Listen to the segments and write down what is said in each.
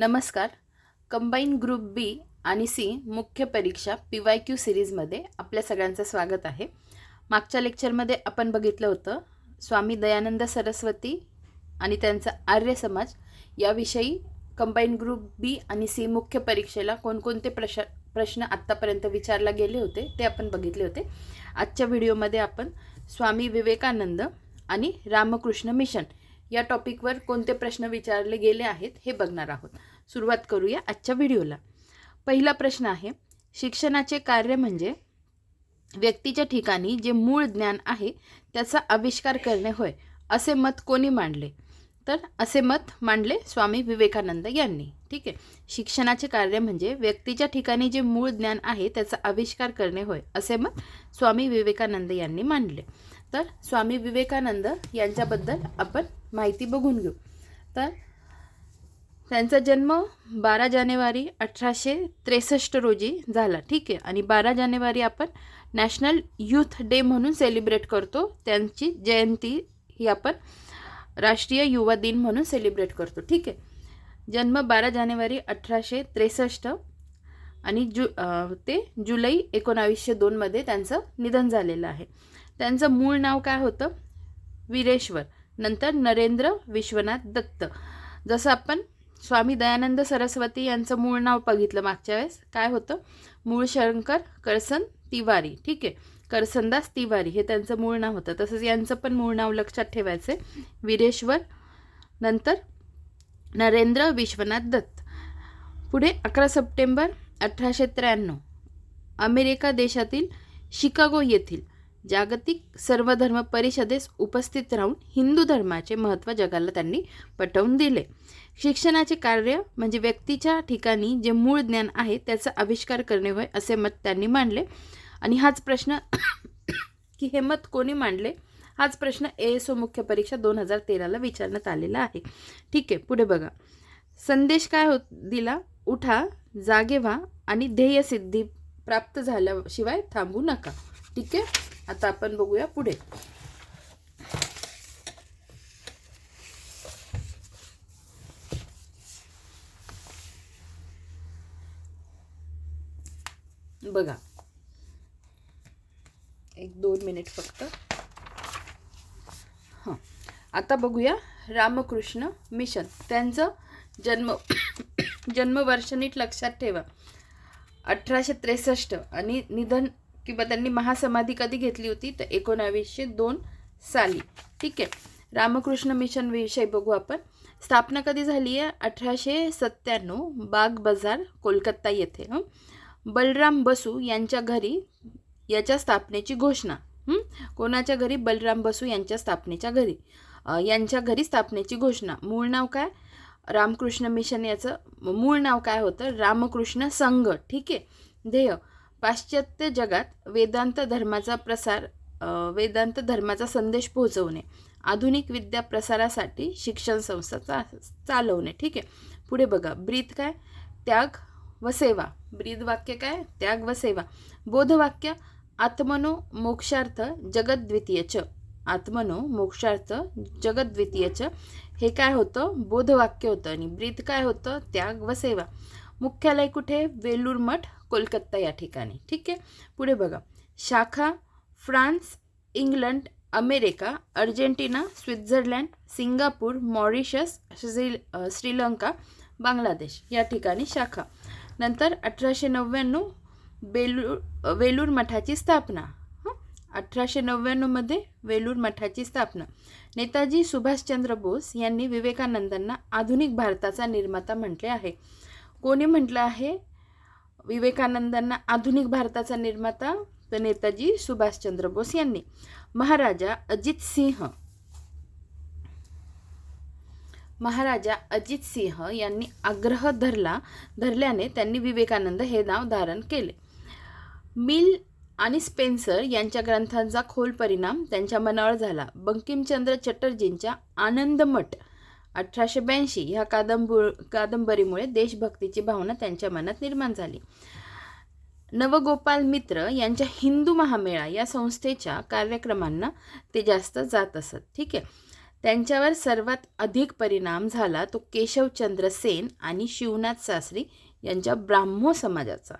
नमस्कार. Combine group बी आणि C मुख्य परीक्षा पी वाय क्यू सिरीजमध्ये आपल्या सगळ्यांचं स्वागत आहे. मागच्या लेक्चरमध्ये आपण बघितलं होतं स्वामी दयानंद सरस्वती आणि त्यांचा आर्य समाज याविषयी कंबाईन ग्रुप बी आणि सी मुख्य परीक्षेला कोणकोणते प्रश प्रश्न आत्तापर्यंत विचारला गेले होते ते आपण बघितले होते. आजच्या व्हिडिओमध्ये आपण स्वामी विवेकानंद आणि रामकृष्ण मिशन या टॉपिकवर कोणते प्रश्न विचारले गेले आहेत हे बघणार आहोत. सुरुवात करूया आजच्या व्हिडिओला. पहिला प्रश्न आहे शिक्षणाचे कार्य म्हणजे व्यक्तीच्या ठिकाणी जे मूळ ज्ञान आहे त्याचा आविष्कार करणे होय असे मत कोणी मांडले? तर असे मत मांडले स्वामी विवेकानंद यांनी. ठीक आहे? शिक्षणाचे कार्य म्हणजे व्यक्तीच्या ठिकाणी जे मूळ ज्ञान आहे त्याचा आविष्कार करणे होय असे मत स्वामी विवेकानंद यांनी मांडले. तर स्वामी विवेकानंद यांच्याबद्दल आपण माहिती बघून घेऊ. तर त्यांचा जन्म बारा जानेवारी अठराशे त्रेसष्ट रोजी झाला. ठीक आहे? आणि बारा जानेवारी आपण नॅशनल यूथ डे म्हणून सेलिब्रेट करतो. त्यांची जयंती ही आपण राष्ट्रीय युवा दिन म्हणून सेलिब्रेट करतो. ठीक आहे? जन्म बारा जानेवारी अठराशे त्रेसष्ट आणि जु ते जुलै एकोणावीसशे दोनमध्ये त्यांचं निधन झालेलं आहे. त्यांचं मूळ नाव काय होतं? वीरेश्वर. नंतर नरेंद्र विश्वनाथ दत्त. जसं आपण स्वामी दयानंद सरस्वती यांचं मूळ नाव बघितलं मागच्या वेळेस. काय होतं? मूळ शंकर करसन तिवारी. ठीक आहे? करसनदास तिवारी हे त्यांचं मूळ नाव होतं. तसंच यांचं पण मूळ नाव लक्षात ठेवायचं आहे वीरेश्वर नंतर नरेंद्र विश्वनाथ दत्त. पुढे अकरा सप्टेंबर अठराशे त्र्याण्णव. अमेरिका देशातील शिकागो येथील जागतिक सर्वधर्म परिषदेस उपस्थित राहून हिंदू धर्माचे महत्त्व जगाला त्यांनी पटवून दिले. शिक्षणाचे कार्य म्हणजे व्यक्तीच्या ठिकाणी जे मूळ ज्ञान आहे त्याचा आविष्कार करणे होय असे मत त्यांनी मांडले. आणि हाच प्रश्न की हे मत कोणी मांडले? हाच प्रश्न ए एस ओ मुख्य परीक्षा दोन हजार तेराला विचारण्यात आलेला आहे. ठीक आहे पुढे बघा. संदेश काय होत दिला? उठा जागे व्हा आणि ध्येयसिद्धी प्राप्त झाल्याशिवाय थांबू नका. ठीक आहे? आता आपण बघूया पुढे. बघा. एक दोन मिनिट फक्त. हां. आता बघूया रामकृष्ण मिशन. त्यांचं जन्म जन्मवर्ष नीट लक्षात ठेवा. अठराशे त्रेसष्ट आणि निधन किंवा त्यांनी महासमाधी कधी घेतली होती? तर एकोणावीसशे दोन साली. ठीक आहे? रामकृष्ण मिशन विषयी बघू आपण. स्थापना कधी झाली आहे? अठराशे सत्त्याण्णव बाग बाजार कोलकाता येथे. हं? बलराम बसू यांच्या घरी याच्या स्थापनेची घोषणा. कोणाच्या घरी? बलराम बसू यांच्या स्थापनेच्या घरी. यांच्या घरी स्थापनेची घोषणा. मूळ नाव काय? रामकृष्ण मिशन याचं मूळ नाव काय होतं? रामकृष्ण संघ. ठीक आहे? ध्येय. पाश्चात्य जगात वेदांत धर्माचा प्रसार वेदांत धर्माचा संदेश पोहोचवणे आधुनिक विद्या प्रसारासाठी शिक्षण संस्था चा चालवणे. ठीक आहे? पुढे बघा. ब्रीद काय? त्याग व सेवा. ब्रीद वाक्य काय? त्याग व सेवा. बोधवाक्य आत्मनो मोक्षार्थ जगद्वितीय च. आत्मनो मोक्षार्थ जगद्वितीय च. हे काय होतं? बोधवाक्य होतं. आणि ब्रीद काय होतं? त्याग व सेवा. मुख्यालय कुठे? वेलूर मठ. कोलकाता या ठिकाणी. ठीक आहे? पुढे बघा. शाखा France England America Argentina Switzerland Singapore Mauritius Sri Sri Lanka Bangladesh या ठिकाणी शाखा. नंतर अठराशे नव्याण्णव बेलूर वेलूर मठाची स्थापना. हां? अठराशे नव्याण्णवमध्ये वेलूर मठाची स्थापना. नेताजी सुभाषचंद्र बोस यांनी विवेकानंदांना आधुनिक भारताचा निर्माता म्हटले आहे. कोणी म्हटलं आहे? विवेकानंदांना आधुनिक भारताचा निर्माता तर नेताजी सुभाषचंद्र बोस यांनी. महाराजा अजित सिंह. महाराजा अजित सिंह यांनी आग्रह धरला धरल्याने त्यांनी विवेकानंद हे नाव धारण केले. मिल आणि स्पेन्सर यांच्या ग्रंथांचा खोल परिणाम त्यांच्या मनावर झाला. बंकिमचंद्र चटर्जींच्या आनंदमठ अठराशे ब्याऐंशी ह्या कादंबु कादंबरीमुळे देशभक्तीची भावना त्यांच्या मनात निर्माण झाली. नवगोपाल मित्र यांच्या हिंदू महामेळा या संस्थेच्या कार्यक्रमांना ते जास्त जात असत. ठीक आहे? त्यांच्यावर सर्वात अधिक परिणाम झाला तो केशवचंद्र सेन आणि शिवनाथ सासरी यांच्या ब्राह्मो समाजाचा.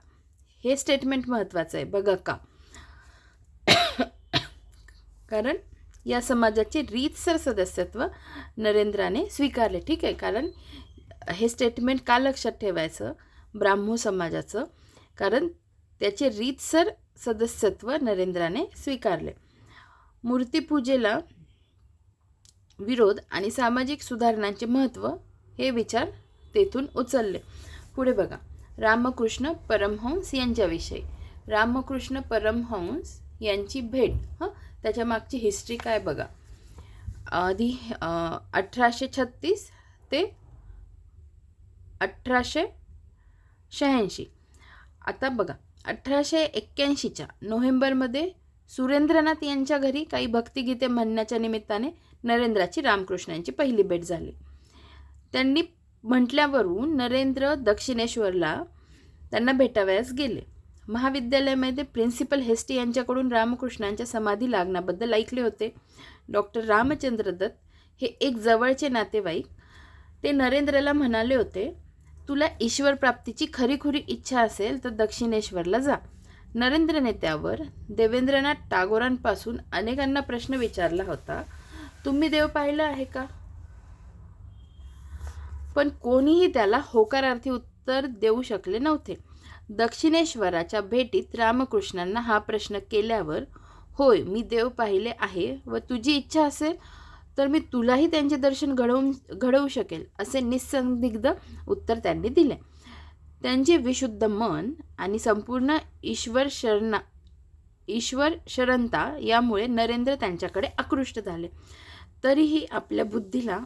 हे स्टेटमेंट महत्त्वाचं आहे. बघा का? कारण या समाजाचे रीतसर सदस्यत्व नरेंद्राने स्वीकारले. ठीक आहे? कारण हे स्टेटमेंट का लक्षात ठेवायचं? ब्राह्मो समाजाचं. कारण त्याचे रीतसर सदस्यत्व नरेंद्राने स्वीकारले. मूर्तीपूजेला विरोध आणि सामाजिक सुधारणांचे महत्त्व हे विचार तेथून उचलले. पुढे बघा. रामकृष्ण परमहंस यांच्याविषयी. रामकृष्ण परमहंस यांची भेट हं? त्याच्या मागची हिस्ट्री काय बघा. आधी अठराशे छत्तीस ते अठराशे शहाऐंशी. आता बघा अठराशे एक्क्याऐंशीच्या नोव्हेंबरमध्ये सुरेंद्रनाथ यांच्या घरी काही भक्तिगीते म्हणण्याच्या निमित्ताने नरेंद्राची रामकृष्णांची पहिली भेट झाली. त्यांनी म्हटल्यावरून नरेंद्र दक्षिणेश्वरला त्यांना भेटावयास गेले. महाविद्यालयामध्ये प्रिन्सिपल हेस्टी यांच्याकडून रामकृष्णांच्या समाधी लागण्याबद्दल ऐकले होते. डॉक्टर रामचंद्र दत्त हे एक जवळचे नातेवाईक. ते नरेंद्रला म्हणाले होते तुला ईश्वर प्राप्तीची खरीखुरी इच्छा असेल तर दक्षिणेश्वरला जा. नरेंद्रने त्यावर देवेंद्रनाथ टागोरांपासून अनेकांना प्रश्न विचारला होता तुम्ही देव पाहिलं आहे का? पण कोणीही त्याला होकारार्थी उत्तर देऊ शकले नव्हते. दक्षिणेश्वराच्या भेटीत रामकृष्णांना हा प्रश्न केल्यावर होय मी देव पाहिले आहे व तुझी इच्छा असेल तर मी तुलाही त्यांचे दर्शन घडवून घडवू शकेल असे निसंदिग्ध उत्तर त्यांनी दिले. त्यांचे विशुद्ध मन आणि संपूर्ण ईश्वर शरणा ईश्वर शरणता यामुळे नरेंद्र त्यांच्याकडे आकृष्ट झाले. तरीही आपल्या बुद्धीला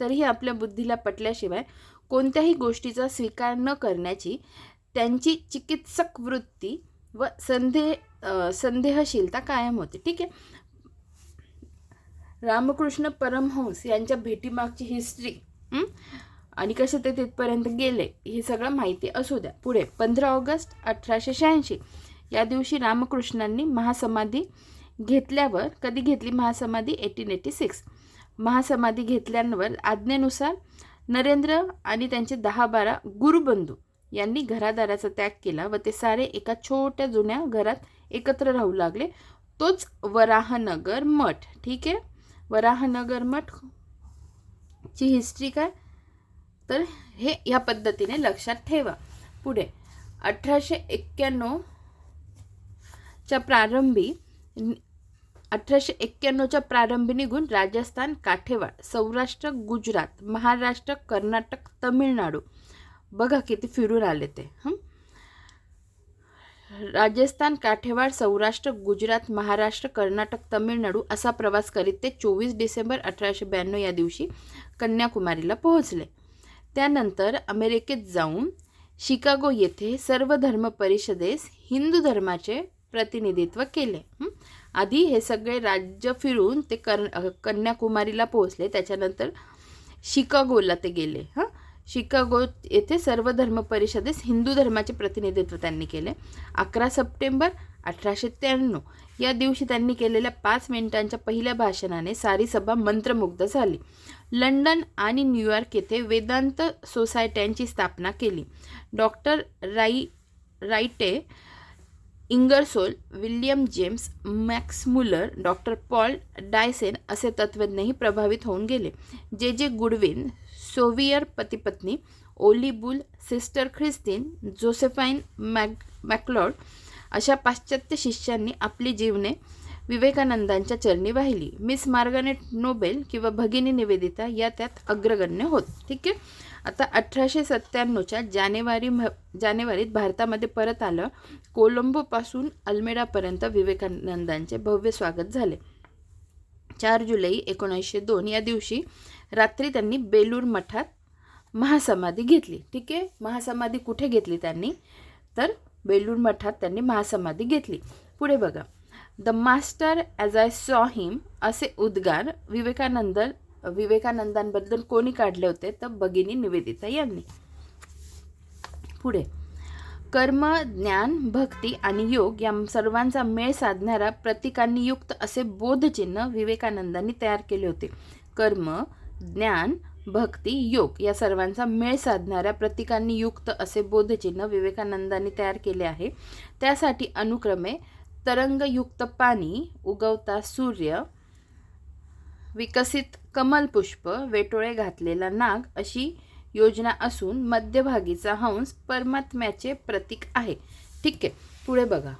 तरीही आपल्या बुद्धीला पटल्याशिवाय कोणत्याही गोष्टीचा स्वीकार न करण्याची त्यांची चिकित्सक वृत्ती व संदेह संदेहशीलता कायम होती. ठीक आहे? रामकृष्ण परमहंस यांच्या भेटीमागची हिस्ट्री आणि कसे ते तिथपर्यंत गेले हे सगळं माहिती असू द्या. पुढे पंधरा ऑगस्ट अठराशे शहाऐंशी या दिवशी रामकृष्णांनी महासमाधी घेतल्यावर कधी घेतली महासमाधी? Eighteen eighty six. महासमाधी घेतल्यावर आज्ञेनुसार नरेंद्र आणि त्यांचे दहा बारा गुरुबंधू यांनी घरादाराचा त्याग केला व ते सारे एका छोट्या जुन्या घरात एकत्र राहू लागले. तोच वराहनगर मठ. ठीक आहे? वराहनगर मठ ची हिस्ट्री काय? तर हे ह्या पद्धतीने लक्षात ठेवा. पुढे अठराशे एक्क्याण्णवच्या प्रारंभी अठराशे एक्क्याण्णवच्या प्रारंभी निघून राजस्थान काठेवाड सौराष्ट्र गुजरात महाराष्ट्र कर्नाटक तमिळनाडू बघा किती फिरून आले ते हं? राजस्थान काठेवाड सौराष्ट्र गुजरात महाराष्ट्र कर्नाटक तमिळनाडू असा प्रवास करीत ते चोवीस डिसेंबर अठराशे ब्याण्णव या दिवशी कन्याकुमारीला पोहोचले. त्यानंतर अमेरिकेत जाऊन शिकागो येथे सर्व धर्म परिषदेस हिंदू धर्माचे प्रतिनिधित्व केले आधी हे सगळे राज्य फिरून ते कर कन्याकुमारीला पोहोचले त्याच्यानंतर शिकागोला ते गेले हां? शिकागो येथे सर्व धर्म परिषदेस हिंदू धर्माचे प्रतिनिधित्व त्यांनी केले. अकरा सप्टेंबर अठराशे त्र्याण्णव या दिवशी त्यांनी केलेल्या पाच मिनिटांच्या पहिल्या भाषणाने सारी सभा मंत्रमुग्ध झाली. लंडन आणि न्यूयॉर्क येथे वेदांत सोसायट्यांची स्थापना केली. डॉक्टर राई राईटे Ingersoll William James Max Muller doctor Paul Deussen असे तत्त्वज्ञही प्रभावित होऊन गेले. J J Goodwin Sevier पतीपत्नी Ole Bull sister Christine Josephine Mac MacLeod अशा पाश्चात्य शिष्यांनी आपली जीवने विवेकानंदांच्या चरणी वाहिली. मिस मार्गानेट नोबेल किंवा भगिनी निवेदिता या त्यात अग्रगण्य होत. ठीक आहे? आता अठराशे सत्त्याण्णवच्या जानेवारी म जानेवारीत भारतामध्ये परत आलं कोलंबोपासून अल्मेडापर्यंत विवेकानंदांचे भव्य स्वागत झाले. चार जुलै एकोणीसशे दोन या दिवशी रात्री त्यांनी बेलूर मठात महासमाधी घेतली. ठीक आहे? महासमाधी कुठे घेतली त्यांनी? तर बेलूर मठात त्यांनी महासमाधी घेतली. पुढे बघा. The master as I saw him असे उद्गार विवेकानंद विवेकानंदांबद्दल कोणी काढले होते? तर भगिनी निवेदिता यांनी. पुढे. कर्म ज्ञान भक्ती आणि योग या सर्वांचा मेळ साधणारा प्रतीकांनी युक्त असे बोधचिन्ह विवेकानंदांनी तयार केले होते. कर्म ज्ञान भक्ती योग या सर्वांचा मेळ साधणाऱ्या प्रतीकांनी युक्त असे बोधचिन्ह विवेकानंदांनी तयार केले आहे. त्यासाठी अनुक्रमे तरंगयुक्त पाणी उगवता सूर्य विकसित कमलपुष्प वेटोळे घातलेला नाग अशी योजना असून मध्यभागीचा हंस परमात्म्याचे प्रतीक आहे. ठीक आहे पुढे बघा.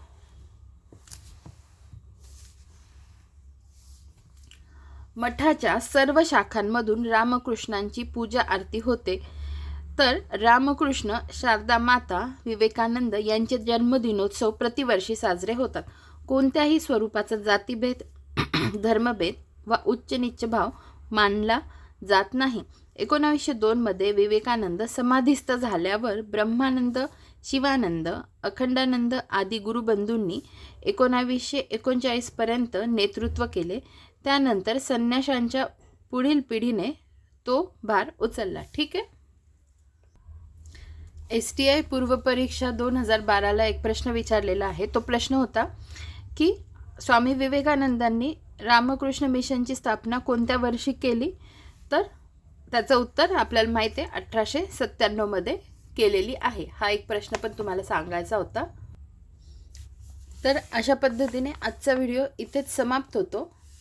मठाच्या सर्व शाखांमधून रामकृष्णांची पूजा आरती होते. तर रामकृष्ण शारदा माता विवेकानंद यांचे जन्मदिनोत्सव प्रतिवर्षी साजरे होतात. कोणत्याही स्वरूपाचा जातीभेद धर्मभेद वा उच्च नीच भाव मानला जात नाही. एकोणावीसशे दोनमध्ये विवेकानंद समाधीस्थ झाल्यावर ब्रह्मानंद शिवानंद अखंडानंद आदी गुरुबंधूंनी एकोणावीसशे एकोणचाळीसपर्यंत नेतृत्व केले. त्यानंतर संन्याशांच्या पुढील पिढीने तो भार उचलला. ठीक आहे? एस टी आय पूर्वपरीक्षा दोन हजार बाराला एक प्रश्न विचारलेला आहे. तो प्रश्न होता की स्वामी विवेकानंदांनी रामकृष्ण मिशनची स्थापना कोणत्या वर्षी केली? तर त्याचं उत्तर आपल्याला माहिती आहे अठराशे सत्त्याण्णवमध्ये केलेली आहे. हा एक प्रश्न पण तुम्हाला सांगायचा होता. तर अशा पद्धतीने आजचा व्हिडिओ इथेच समाप्त होतो.